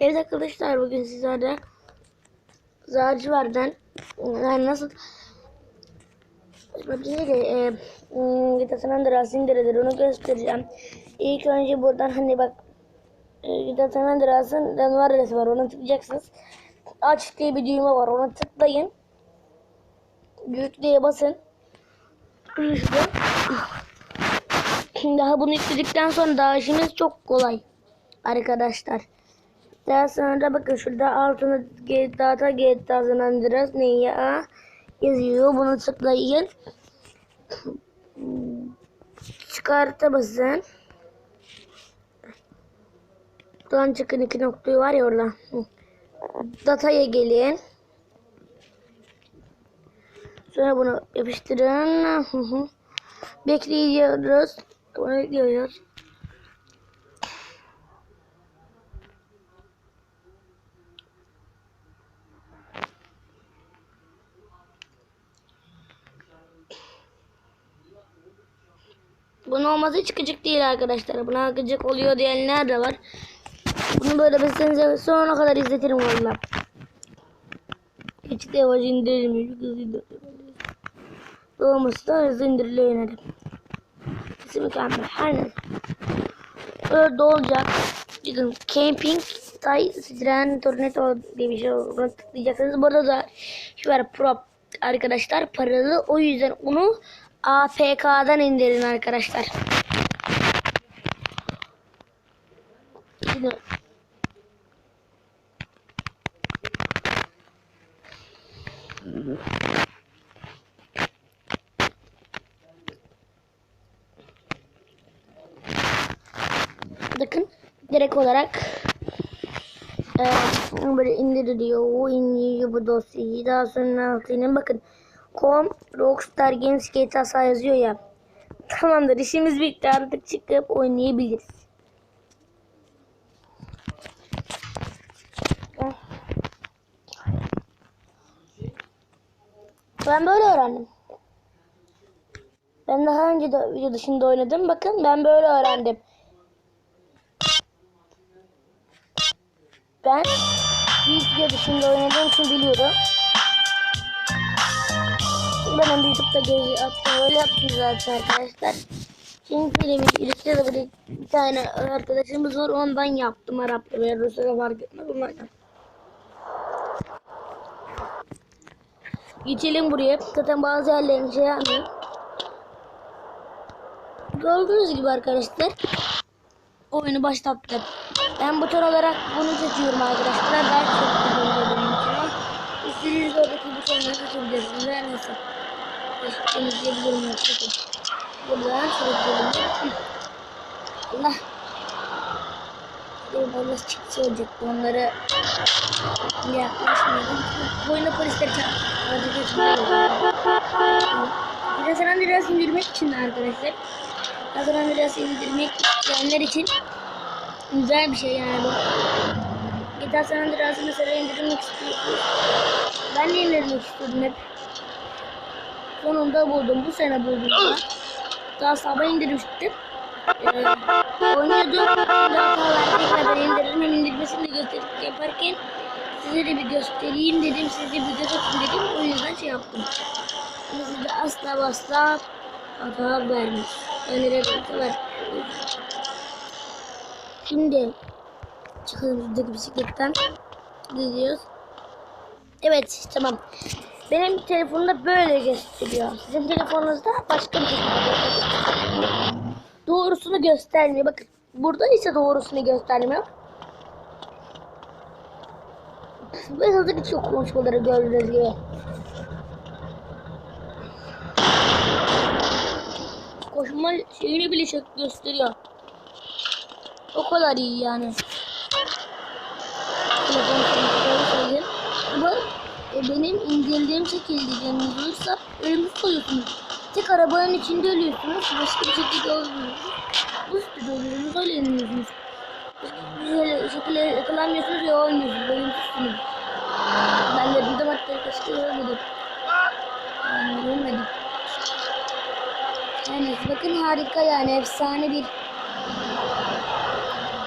Evet arkadaşlar bugün sizlerle Zarcıvar'dan yani nasıl şey e, hmm, GTA San Andreas indirilir onu göstereceğim. İlk önce buradan hani bak GTA San Andreas'ın Januar adresi var ona tıklayacaksınız. Aç diye bir düğme var ona tıklayın. Yükleye basın. Daha bunu yükledikten sonra daha işimiz çok kolay arkadaşlar. Daha sonra bakın şurada altına data GTA San Andreas neyi a yazıyor. Bunu tıklayın. Çıkarta basın. Buradan çıkın iki noktayı var ya orada. Dataya gelin. Sonra bunu yapıştırın. Bekliyoruz. Bunu bekliyoruz. Bunun olması hiç gıcık değil arkadaşlar. Buna gıcık oluyor diyenler de var. Bunu böyle beslenize sonuna kadar izletirim valla. Hiç de yavaş indirilmiyor. Hızlı indiriliyor. Doğması da hızlı indiriliyor yönelim. Sesi mükemmel. Her neyse. Böyle olacak. Bakın camping tay tren tornado diye bir şey tıklayacaksınız. Burada da şu var prop arkadaşlar paralı. O yüzden onu APK'dan indirin arkadaşlar. Bakın direkt olarak e, böyle indiriliyor. O indiriyor bu dosyayı. Daha sonra altına bakın. Com Rockstar Games GTA yazıyor ya. Tamamdır işimiz bitti artık çıkıp oynayabiliriz. Ben böyle öğrendim. Ben daha önce de video dışında oynadım. Bakın ben böyle öğrendim. Ben video dışında oynadığım için biliyorum. Ben hem YouTube'da gezi attım. Öyle yaptım zaten arkadaşlar. Çünkü bir ilişkide de bir, bir tane arkadaşımız var. Ondan yaptım Arapça veya Rusça fark etmez. Yaptım. Geçelim buraya. Zaten bazı yerlerin şey yapmıyor. Gördüğünüz gibi arkadaşlar oyunu başlattım. Ben buton olarak bunu seçiyorum arkadaşlar. Daha çok kullanıyorum benim için. İstediğiniz oradaki butonları seçebilirsiniz. Her neyse. Temizleyebilirim. Bakın. Buradan sürükleyelim. Allah. Benim Allah çıksa olacaktı. Onları yaklaşmayalım. Bu oyunda polisleri çarptı. Biraz San Andreas indirmek için arkadaşlar. San Andreas indirmek isteyenler için güzel bir şey yani bu. GTA San Andreas'ı mesela indirmek istiyorsunuz. Ben de indirmek istiyordum hep. Sonunda buldum. Bu sene buldum. Daha sabah indirmiştim. Ee, oynuyordum. Daha sonra tekrar indirdim. Hem indirmesini de gösterip yaparken size de bir göstereyim dedim. Size bir göz atın dedim. O yüzden şey yaptım. Ama size asla asla hata vermiş. Öneririm. Ver. Şimdi çıkalım şuradaki bisikletten. Gidiyoruz. Evet tamam. Benim telefonumda böyle gösteriyor. Sizin telefonunuzda başka bir şekilde. Doğrusunu göstermiyor. Bakın burada ise doğrusunu göstermiyor. Ve hızlı geçiyor konuşmaları gördüğünüz gibi. Koşma şeyini bile şey gösteriyor. O kadar iyi yani. Telefon konuşmaları söyleyeyim. Bu e, benim indirdiğim şekilde canınız olursa ölümsüz koyuyorsunuz. Tek arabanın içinde ölüyorsunuz. Başka bir şekilde olmuyorsunuz. Bu üstüde oluyorsunuz. Öyle inmiyorsunuz. Böyle şekilde yakalanmıyorsunuz ya olmuyorsunuz. Ölümsüzsünüz. Ben de dedim hatta kaçtı ölmedim. Yani ölmedim. Yani bakın harika yani efsane bir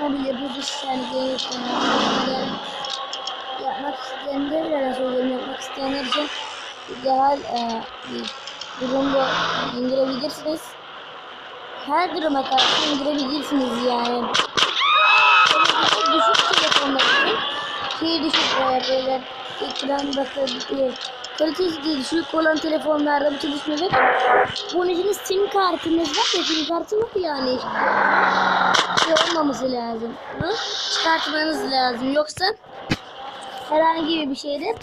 mobilya bu iş yani isteyenler veya sorularını yapmak isteyenler için ideal e, bir durumda indirebilirsiniz. Her duruma karşı indirebilirsiniz yani. Böyle düşük telefonlar için şey düşük e, böyle ekran e, kalitesi de düşük olan telefonlarda bu çalışmayacak. Bunun için sim kartınız var ya sim kartı yok yani. Şey olmaması lazım. Bunu çıkartmanız lazım. Yoksa herhangi bir şeyde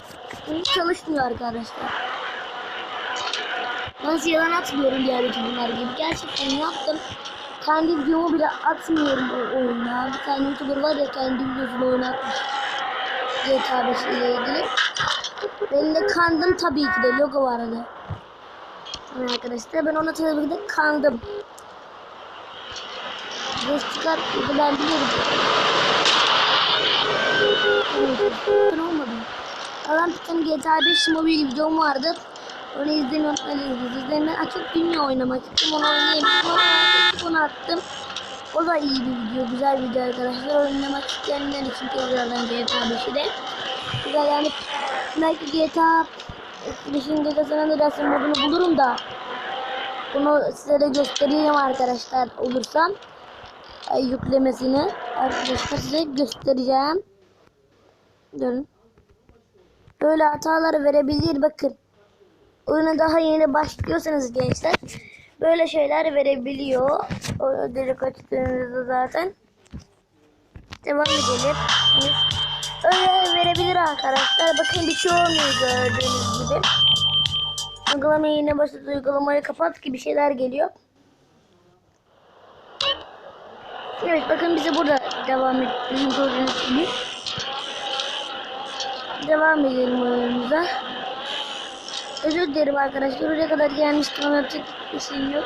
çalışmıyor arkadaşlar. Ben yalan atmıyorum diğer youtuberlar gibi. Gerçekten yaptım. Kendi videomu bile atmıyorum o oyuna. Bir tane youtuber var ya kendi videosunu oynatmış. GTA 5 ile ilgili. Ben de kandım tabii ki de logo vardı. Evet arkadaşlar ben ona tabii ki de kandım. Göz çıkarttıydı ben biliyorum. Ben olmadı. Adam tane GTA 5 mobil videom vardı. Onu izlemeyi unutmalıyız. İzlemeyi açıp dünya oynamak istedim. Onu oynayayım. Onu attım. O da iyi bir video. Güzel bir video arkadaşlar. Oynamak isteyenler için tekrardan GTA 5'i de. Güzel yani belki GTA 5'in GTA'sının resim modunu bulurum da. Bunu size de göstereyim arkadaşlar olursam. Yüklemesini. Arkadaşlar size göstereceğim. Görün. Böyle hataları verebilir bakın oyuna daha yeni başlıyorsanız gençler böyle şeyler verebiliyor. O direkt açtığınızda zaten. Devam edelim. Öyle verebilir arkadaşlar. Bakın bir şey olmuyor gördüğünüz gibi. Uygulamayı yine başlat, uygulamayı kapat gibi şeyler geliyor. Evet bakın bize burada devam edelim gördüğünüz gibi. Devam edelim oyunumuza. Özür dilerim arkadaşlar. Oraya kadar gelmiştim yapacak bir şeyim yok.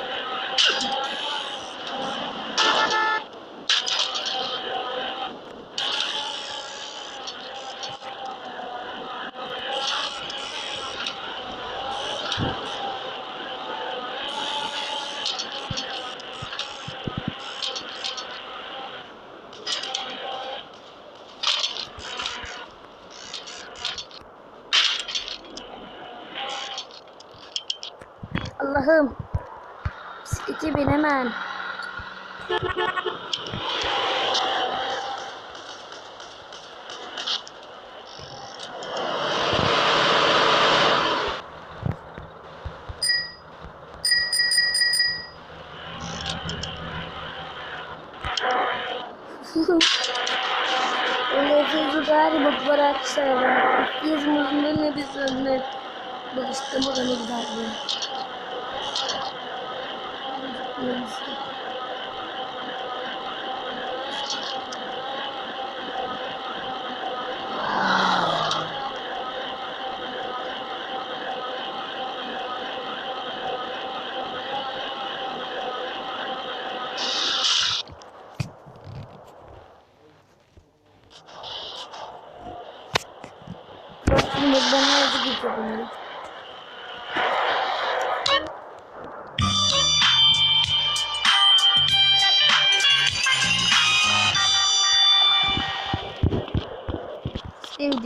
Bisiklete bin hemen. Nefesi galiba bırak sayalım. Yüzümüzün ne biz önüne bakıştım o da ne güzel bir. Şimdi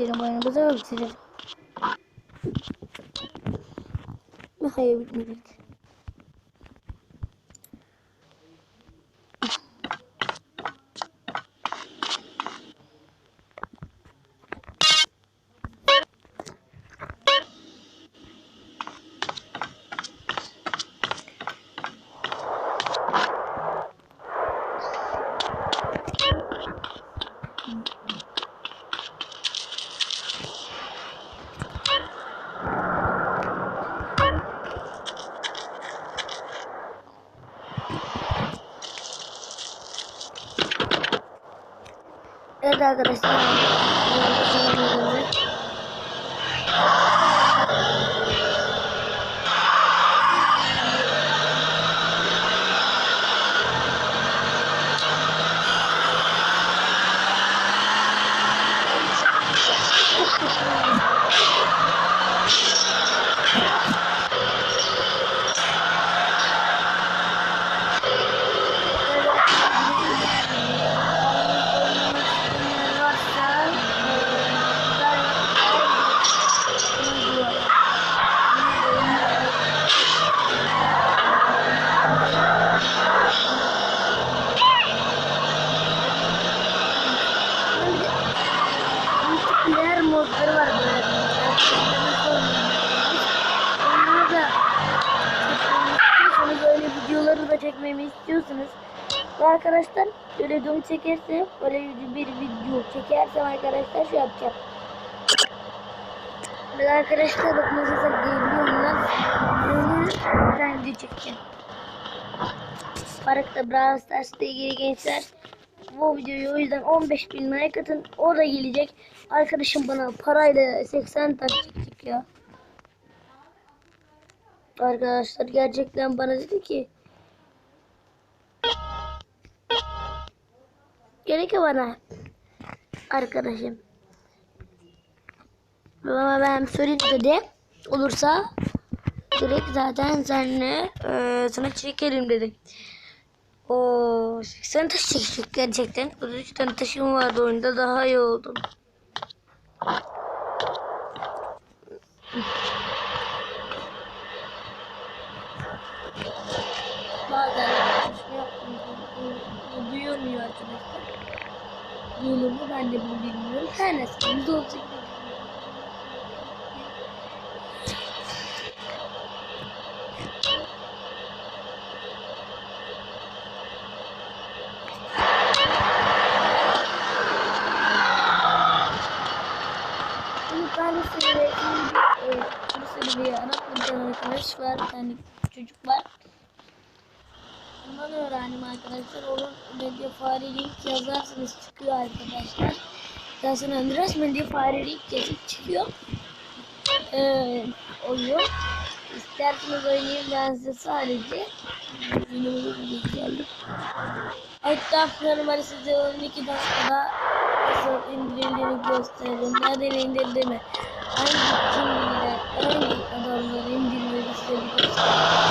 Sevdiğim oyunu bu sefer bitirelim. Hayır bitmedi. Evet arkadaşlar böyle videomu çekersem böyle bir video çekersem arkadaşlar şu yapacağım. Ve arkadaşlar bak mesela. Böyle bir tane video çekeceğim. Parkta Brawl Stars'ta ilgili gençler bu videoyu o yüzden 15 bin like atın. O da gelecek. Arkadaşım bana parayla 80 taş çekecek ya. Arkadaşlar gerçekten bana dedi ki Gerek ki bana arkadaşım. Ama ben söyleyeyim dedi. Olursa direkt zaten seninle e, sana çekelim dedi. O 80 taş çekecek gerçekten. 33 tane taşım vardı oyunda daha iyi oldum. yılını ben de bilmiyorum. Her neyse %38 farelik yazarsanız çıkıyor arkadaşlar. Zaten Andreas medya farelik yazıp çıkıyor. Ee, oyun. İsterseniz oynayayım ben size sadece. Hatta normal size 12 dakikada nasıl indirildiğini gösterelim. Nereden indirdiğimi. Hangi kimliğine, hangi adamları indirmeyi size bir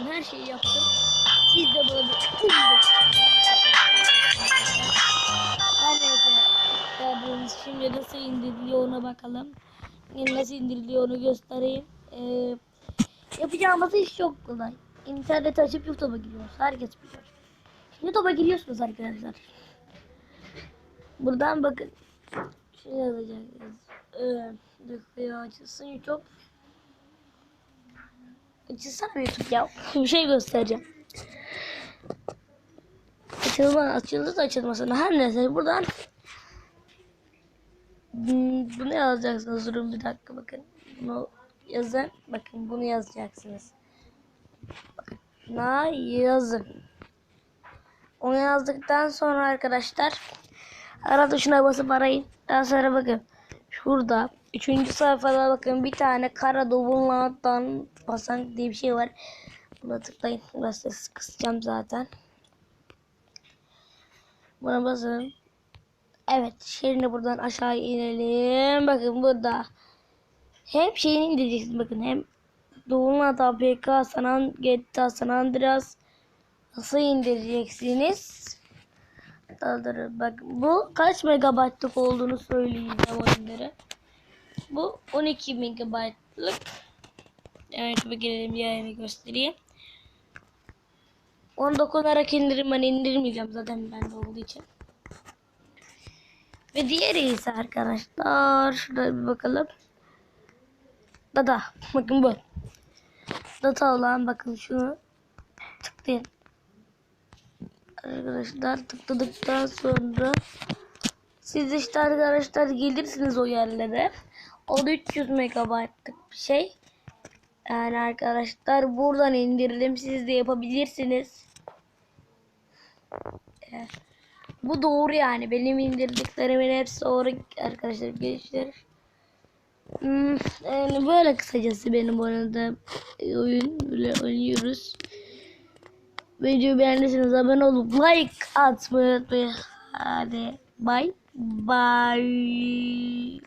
için her şeyi yaptım. Siz de bana bir. Her neyse. Gördüğünüz şimdi nasıl indiriliyor ona bakalım. Nasıl indiriliyor onu göstereyim. Ee, yapacağımız iş çok kolay. İnternet açıp YouTube'a giriyoruz. Herkes biliyor. YouTube'a giriyorsunuz arkadaşlar. Buradan bakın. Şey yazacaksınız. Ee, açılsın YouTube. Açılsana bir YouTube ya. Bir şey göstereceğim. Açılma, açıldı da açılmasın. Her neyse buradan bunu yazacaksınız. Durun bir dakika bakın. Bunu yazın. Bakın bunu yazacaksınız. Na yazın. Onu yazdıktan sonra arkadaşlar ara tuşuna basıp arayın. Daha sonra bakın şurada üçüncü sayfada bakın bir tane kara duvullardan basan diye bir şey var. Buna tıklayın. Biraz ses kısacağım zaten. Buna basın. Evet şimdi buradan aşağı inelim. Bakın burada hem şeyini indireceksiniz bakın hem Doğumlat APK San, GTA San Andreas nasıl indireceksiniz? Daha Bak bu kaç megabaytlık olduğunu söyleyeceğim oyunları. Bu 12 megabaytlık. Evet bir gelelim yayını göstereyim. 19 olarak indirim ben indirmeyeceğim zaten bende olduğu için. Ve diğeri ise arkadaşlar şurada bir bakalım. Data. Bakın bu. Data olan bakın şunu tıklayın. Arkadaşlar tıkladıktan sonra siz işte arkadaşlar gelirsiniz o yerlere. O da 300 megabaytlık bir şey. Yani arkadaşlar buradan indirdim. Siz de yapabilirsiniz. Ee, bu doğru yani. Benim indirdiklerimin hepsi doğru arkadaşlar gençler. Hmm, yani böyle kısacası benim arada oyun böyle oynuyoruz. Videoyu beğendiyseniz abone olup like atmayı unutmayın. Hadi bye bye.